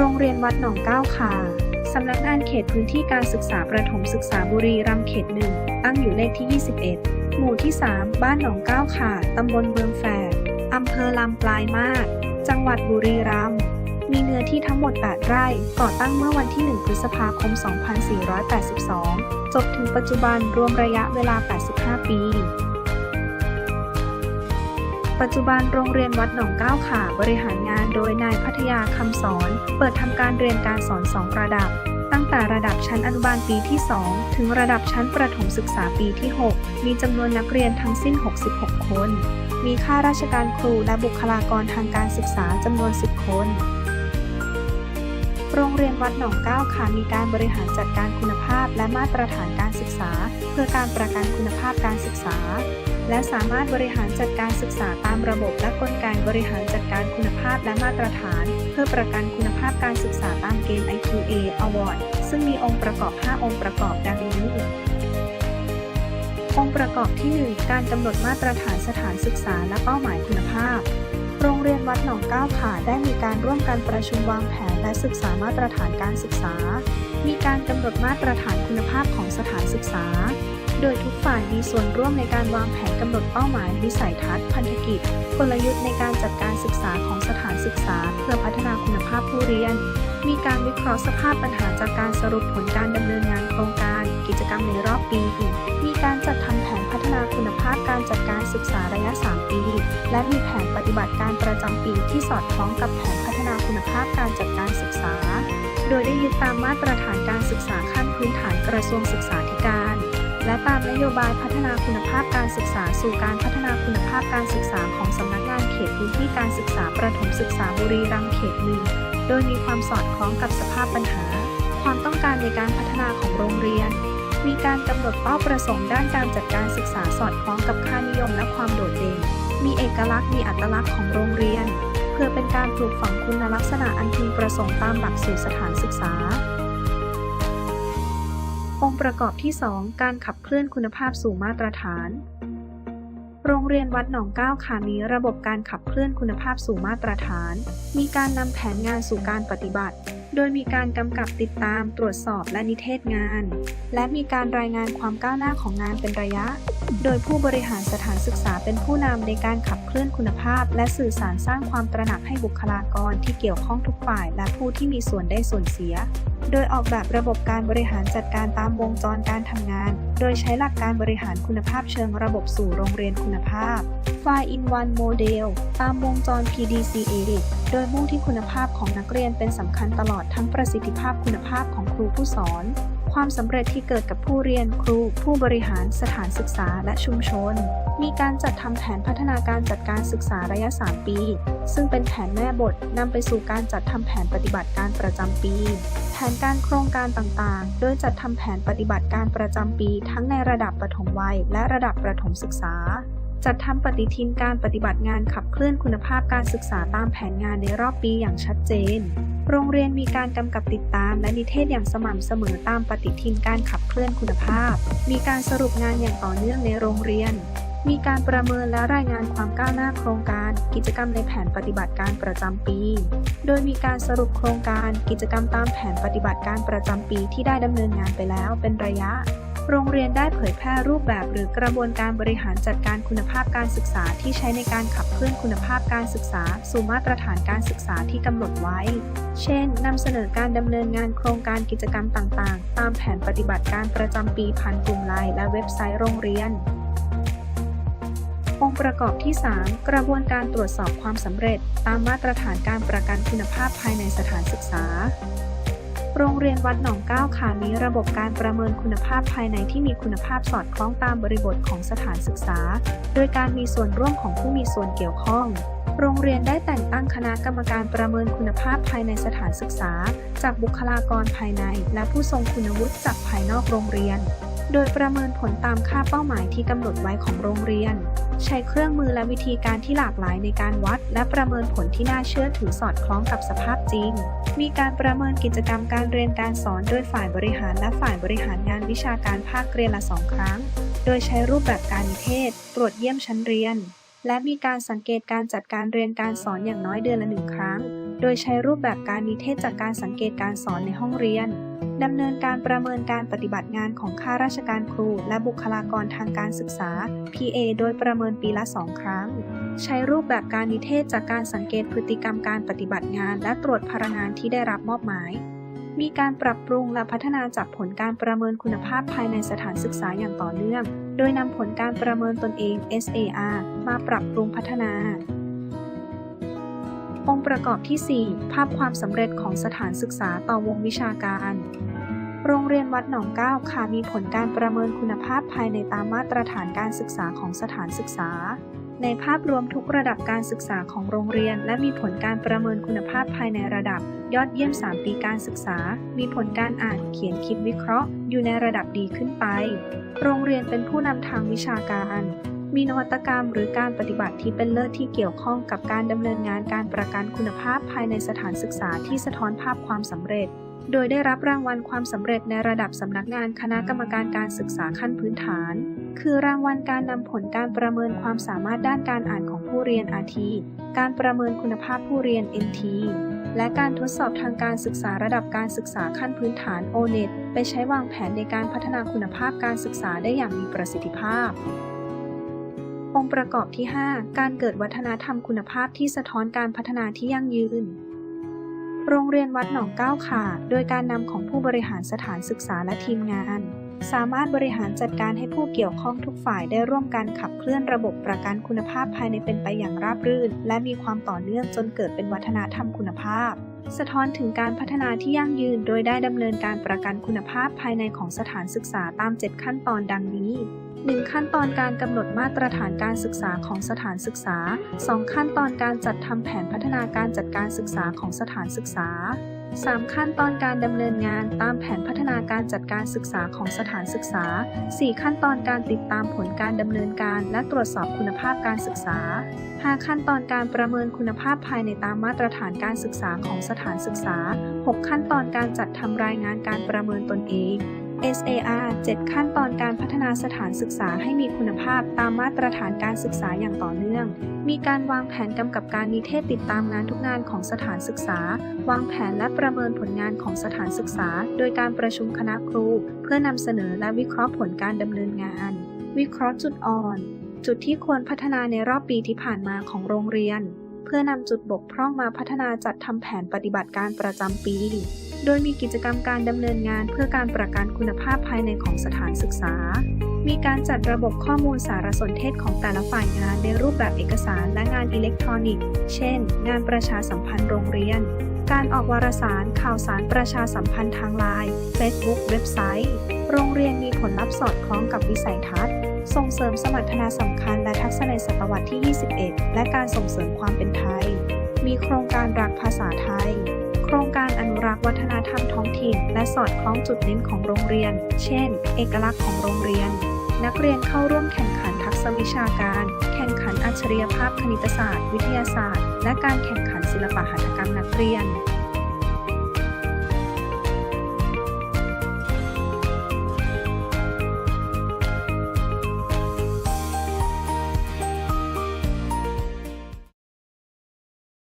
โรงเรียนวัดหนองเก้าขาสำนักงานเขตพื้นที่การศึกษาประถมศึกษาบุรีรัมย์เขตหนึ่งตั้งอยู่เลขที่ 21 หมู่ที่ 3 บ้านหนองเก้าขาตำบลเบืองแฝกอำเภอลำปลายมาศจังหวัดบุรีรัมย์มีเนื้อที่ทั้งหมด 8 ไร่ ก่อตั้งเมื่อวันที่ 1 พฤษภาคม 2482 จบถึงปัจจุบันรวมระยะเวลา 85 ปี ปัจจุบันโรงเรียนวัดหนองก้าวขาบริหารงานโดยนายพัทยาคำสอน เปิดทำการเรียนการสอน2ระดับ ตั้งแต่ระดับชั้นอนุบาลปีที่ 2 ถึงระดับชั้นประถมศึกษาปีที่ 6 มีจำนวนนักเรียนทั้งสิ้น 66 คน มีข้าราชการครูและบุคลากรทางการศึกษาจำนวน 10 คนโรงเรียนวัดหนองก้าค่ะมีการบริหารจัดการคุณภาพและมาตรฐานการศึกษา เพื่อการประกันคุณภาพการศึกษา และสามารถบริหารจัดการศึกษาตามระบบและกลไกบริหารจัดการคุณภาพและมาตรฐาน เพื่อประกันคุณภาพการศึกษาตามเกณฑ์ IQA Award ซึ่งมีองค์ประกอบ 5 องค์ประกอบดังนี้ องค์ประกอบที่ 1 การกำหนดมาตรฐานสถานศึกษาและเป้าหมายคุณภาพ โรงเรียนวัดหนองก้าวขาได้มีการร่วมกันประชุมวางแผนและศึกษามาตรฐานการศึกษา มีการกำหนดมาตรฐานคุณภาพของสถานศึกษา โดยทุกฝ่ายมีส่วนร่วมในการวางแผนกำหนดเป้าหมาย วิสัยทัศน์ พันธกิจ กลยุทธ์ในการจัดการศึกษาของสถานศึกษา เพื่อพัฒนาคุณภาพผู้เรียน มีการวิเคราะห์สภาพปัญหาจากการสรุปผลการดำเนินงานโครงการ กิจกรรมในรอบปี มีการจัดทำแผนพัฒนาคุณภาพการจัดการศึกษาระยะ 3 ปี และมีแผนปฏิบัติการประจำปีที่สอดคล้องกับแผนพัฒนาคุณภาพการจัดการศึกษา โดยได้ยึดตามมาตรฐานการศึกษาขั้นพื้นฐานกระทรวงศึกษาธิการ และตามนโยบายพัฒนาคุณภาพการศึกษาสู่การพัฒนาคุณภาพการศึกษาของสำนักงานเขตพื้นที่การศึกษาประถมศึกษาบุรีรัมย์เขตหนึ่งโดยมีความสอดคล้องกับสภาพปัญหา ความต้องการในการพัฒนาของโรงเรียน มีการกำหนดเป้าประสงค์ด้านการจัดการศึกษาสอดคล้องกับค่านิยมและความโดดเด่น มีเอกลักษณ์มีอัตลักษณ์ของโรงเรียน เพื่อเป็นการปลูกฝังคุณลักษณะอันพึงประสงค์ตามหลักสูตรสถานศึกษา องค์ประกอบที่ 2 การขับเคลื่อนคุณภาพสู่มาตรฐาน โรงเรียนวัดหนองก้าค่ะมีระบบการขับเคลื่อนคุณภาพสู่มาตรฐาน มีการนำแผนงานสู่การปฏิบัติ โดยมีการกำกับติดตามตรวจสอบและนิเทศงาน และมีการรายงานความก้าวหน้าของงานเป็นระยะ โดยผู้บริหารสถานศึกษาเป็นผู้นำในการขับเคลื่อนคุณภาพ และสื่อสารสร้างความตระหนักให้บุคลากรที่เกี่ยวข้องทุกฝ่าย และผู้ที่มีส่วนได้ส่วนเสีย โดยออกแบบระบบการบริหารจัดการตามวงจรการทำงาน โดยใช้หลักการบริหารคุณภาพเชิงระบบสู่โรงเรียนคุณภาพ5 in 1 Model ตามวงจร PDCA โดยมุ่งที่คุณภาพของนักเรียนเป็นสำคัญตลอดทั้งประสิทธิภาพคุณภาพของครูผู้สอน ความสำเร็จที่เกิดกับผู้เรียนครู ผู้บริหารสถานศึกษาและชุมชน มีการจัดทำแผนพัฒนาการจัดการศึกษาระยะ 3 ปี ซึ่งเป็นแผนแม่บทนำไปสู่การจัดทำแผนปฏิบัติการประจำปี แผนการโครงการต่างๆ โดยจัดทำแผนปฏิบัติการประจำปี ทั้งในระดับประถมวัย และระดับประถมศึกษาจัดทำปฏิทินการปฏิบัติงานขับเคลื่อนคุณภาพการศึกษาตามแผนงานในรอบปีอย่างชัดเจน โรงเรียนมีการกำกับติดตามและนิเทศอย่างสม่ำเสมอตามปฏิทินการขับเคลื่อนคุณภาพ มีการสรุปงานอย่างต่อเนื่องในโรงเรียน มีการประเมินและรายงานความก้าวหน้าโครงการ กิจกรรมในแผนปฏิบัติการประจำปี โดยมีการสรุปโครงการกิจกรรมตามแผนปฏิบัติการประจำปีที่ได้ดำเนินงานไปแล้วเป็นระยะ โรงเรียนได้เผยแพร่รูปแบบหรือกระบวนการบริหารจัดการคุณภาพการศึกษาที่ใช้ในการขับเคลื่อนคุณภาพการศึกษา สู่มาตรฐานการศึกษาที่กำหนดไว้ เช่นนำเสนอการดำเนินงานโครงการกิจกรรมต่างๆ ตามแผนปฏิบัติการประจำปีผ่านกลุ่มไลน์และเว็บไซต์โรงเรียน องค์ประกอบที่ 3 กระบวนการตรวจสอบความสำเร็จ ตามมาตรฐานการประกันคุณภาพภายในสถานศึกษา โรงเรียนวัดหนองก้าวขามีระบบการประเมินคุณภาพภายในที่มีคุณภาพสอดคล้องตามบริบทของสถานศึกษา โดยการมีส่วนร่วมของผู้มีส่วนเกี่ยวข้องโรงเรียนได้แต่งตั้งคณะกรรมการประเมินคุณภาพภายในสถานศึกษา จากบุคลากรภายใน และผู้ทรงคุณวุฒิจากภายนอกโรงเรียน โดยประเมินผลตามค่าเป้าหมายที่กำหนดไว้ของโรงเรียน ใช้เครื่องมือและวิธีการที่หลากหลายในการวัด และประเมินผลที่น่าเชื่อถือสอดคล้องกับสภาพจริง มีการประเมินกิจกรรมการเรียนการสอนโดยฝ่ายบริหารและฝ่ายบริหารงานวิชาการภาคเรียนละสองครั้ง โดยใช้รูปแบบการนิเทศ ตรวจเยี่ยมชั้นเรียน และมีการสังเกตการจัดการเรียนการสอนอย่างน้อยเดือนละหนึ่งครั้ง โดยใช้รูปแบบการนิเทศจากการสังเกตการสอนในห้องเรียนดำเนินการประเมินการปฏิบัติงานของข้าราชการครู และบุคลากรทางการศึกษา PA โดยประเมินปีละ 2 ครั้ง ใช้รูปแบบการนิเทศจากการสังเกตพฤติกรรมการปฏิบัติงาน และตรวจพลังงานที่ได้รับมอบหมาย มีการปรับปรุงและพัฒนาจากผลการประเมินคุณภาพภายในสถานศึกษาอย่างต่อเนื่อง โดยนำผลการประเมินตนเอง SAR มาปรับปรุงพัฒนา องค์ประกอบที่ 4 ภาพความสำเร็จของสถานศึกษาต่อวงวิชาการ โรงเรียนวัดหนองก้าวค่ะมีผลการประเมินคุณภาพภายในตามมาตรฐานการศึกษาของสถานศึกษา ในภาพรวมทุกระดับการศึกษาของโรงเรียน และมีผลการประเมินคุณภาพภายในระดับ ยอดเยี่ยม 3 ปีการศึกษา มีผลการอ่านเขียนคิดวิเคราะห์ อยู่ในระดับดีขึ้นไป โรงเรียนเป็นผู้นำทางวิชาการ มีนวัตกรรมหรือการปฏิบัติที่เป็นเลิศที่เกี่ยวข้องกับการดำเนินงานการประกันคุณภาพภายในสถานศึกษาที่สะท้อนภาพความสำเร็จ โดยได้รับรางวัลความสำเร็จในระดับสำนักงานคณะกรรมการการศึกษาขั้นพื้นฐาน คือรางวัลการนำผลการประเมินความสามารถด้านการอ่านของผู้เรียน RT การประเมินคุณภาพผู้เรียน NT และการทดสอบทางการศึกษาระดับการศึกษาขั้นพื้นฐาน ONET ไปใช้วางแผนในการพัฒนาคุณภาพการศึกษาได้อย่างมีประสิทธิภาพ องค์ประกอบที่ 5 การเกิดวัฒนธรรมคุณภาพที่สะท้อนการพัฒนาที่ยั่งยืน โรงเรียนวัดหนองก้าวขา โดยการนำของผู้บริหารสถานศึกษาและทีมงาน สามารถบริหารจัดการให้ผู้เกี่ยวข้องทุกฝ่ายได้ร่วมกันขับเคลื่อนระบบประกันคุณภาพภายในเป็นไปอย่างราบรื่น และมีความต่อเนื่องจนเกิดเป็นวัฒนธรรมคุณภาพ สะท้อนถึงการพัฒนาที่ยั่งยืน โดยได้ดำเนินการประกันคุณภาพภายในของสถานศึกษาตาม 7 ขั้นตอนดังนี้ 1. ขั้นตอนการกำหนดมาตรฐานการศึกษาของสถานศึกษา 2. ขั้นตอนการจัดทำแผนพัฒนาการจัดการศึกษาของสถานศึกษา 3. ขั้นตอนการดำเนินงานตามแผนพัฒนาการจัดการศึกษาของสถานศึกษา 4. ขั้นตอนการติดตามผลการดำเนินการ และตรวจสอบคุณภาพการศึกษา 5. ขั้นตอนการประเมินคุณภาพภายในตามมาตรฐานการศึกษาของสถานศึกษา 6. ขั้นตอนการจัดทำรายงานการประเมินตนเอง SAR 7 ขั้นตอนการพัฒนาสถานศึกษาให้มีคุณภาพตามมาตรฐานการศึกษาอย่างต่อเนื่อง มีการวางแผนกำกับการนิเทศติดตามงานทุกงานของสถานศึกษา วางแผนและประเมินผลงานของสถานศึกษา โดยการประชุมคณะครู เพื่อนำเสนอและวิเคราะห์ผลการดำเนินงาน วิเคราะห์จุดอ่อน จุดที่ควรพัฒนาในรอบปีที่ผ่านมาของโรงเรียน เพื่อนำจุดบกพร่องมาพัฒนาจัดทำแผนปฏิบัติการประจำปี โดยมีกิจกรรมการดำเนินงานเพื่อการประกันคุณภาพภายในของสถานศึกษา มีการจัดระบบข้อมูลสารสนเทศของแต่ละฝ่ายงานในรูปแบบเอกสารและงานอิเล็กทรอนิกส์ เช่น งานประชาสัมพันธ์โรงเรียน การออกวารสารข่าวสารประชาสัมพันธ์ทางไลน์ Facebook เว็บไซต์ โรงเรียนมีผลลัพธ์สอดคล้องกับวิสัยทัศน์ ส่งเสริมสมรรถนะสำคัญและทักษะในศตวรรษที่ 21 และการส่งเสริมความเป็นไทย มีโครงการรักภาษาไทย โครงการอนุรักษ์วัฒนธรรมท้องถิ่น และสอดคล้องจุดเน้นของโรงเรียน เช่น เอกลักษณ์ของโรงเรียน นักเรียนเข้าร่วมแข่งขันทักษะวิชาการ แข่งขันอัจฉริยภาพคณิตศาสตร์ วิทยาศาสตร์ และการแข่งขันศิลปะหัตถกรรมนักเรียน